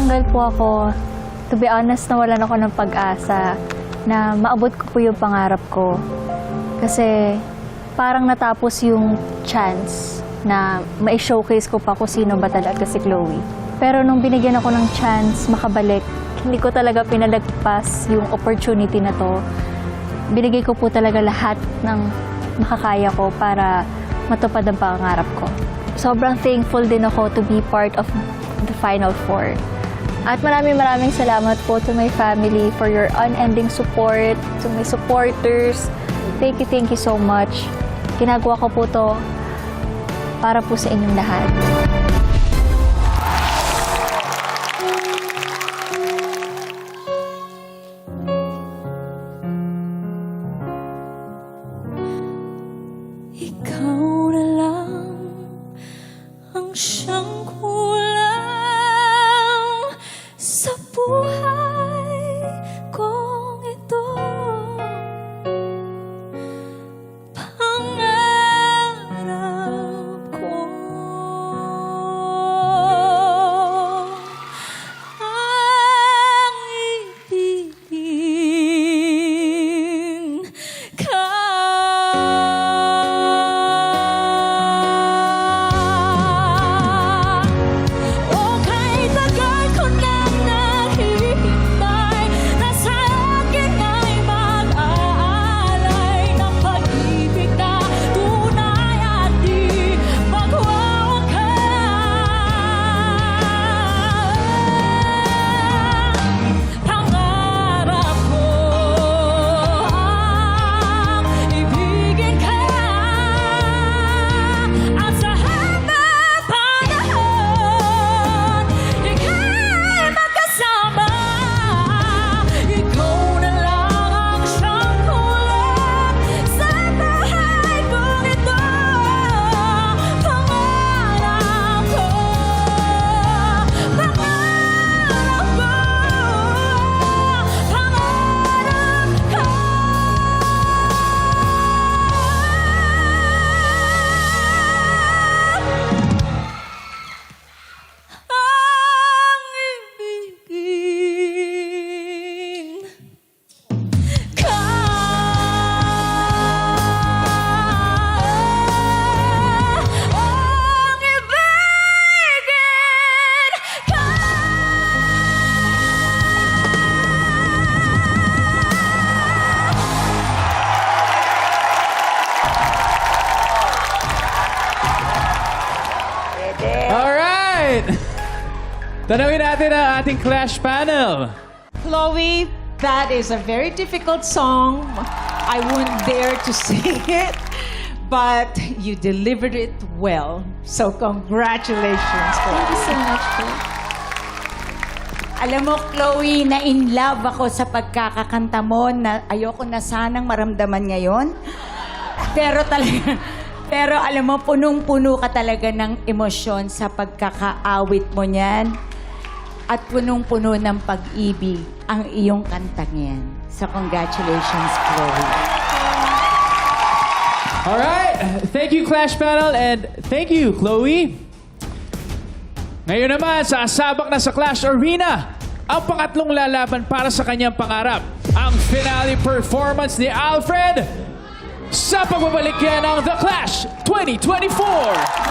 natanggal po ako, to be honest, nawalan ako ng pag-asa na maabot ko po yung pangarap ko. Kasi parang natapos yung chance na mai-showcase ko pa kung sino ba talaga si Chloe. Pero nung binigyan ako ng chance makabalik, hindi ko talaga pinalagpas yung opportunity na to. Binigay ko po talaga lahat ng makakaya ko para matupad ang pangarap ko. Sobrang thankful din ako to be part of the Final Four. At maraming maraming salamat po to my family for your unending support, to my supporters. Thank you, thank you so much. Ginagawa ko po to para po sa inyong lahat. Ikaw na lang ang siyang Tanawin natin ang ating Clash panel. Chloe, that is a very difficult song. I wouldn't dare to sing it, but you delivered it well. So congratulations, Chloe. so much po. Alam mo, Chloe, na in love ako sa pagkakakanta mo na ayoko na sanang maramdaman ngayon. Pero talaga, pero alam mo, punong-puno ka talaga ng emosyon sa pagkakaawit mo niyan. At punong-puno ng pag-ibig ang iyong kantang yan. So congratulations, Chloe. Alright! Thank you, Clash panel, and thank you, Chloe. Ngayon naman, sasabak na sa Clash Arena ang pangatlong lalaban para sa kanyang pangarap. Ang finale performance ni Alfred sa pagbabalik yan ng The Clash 2024!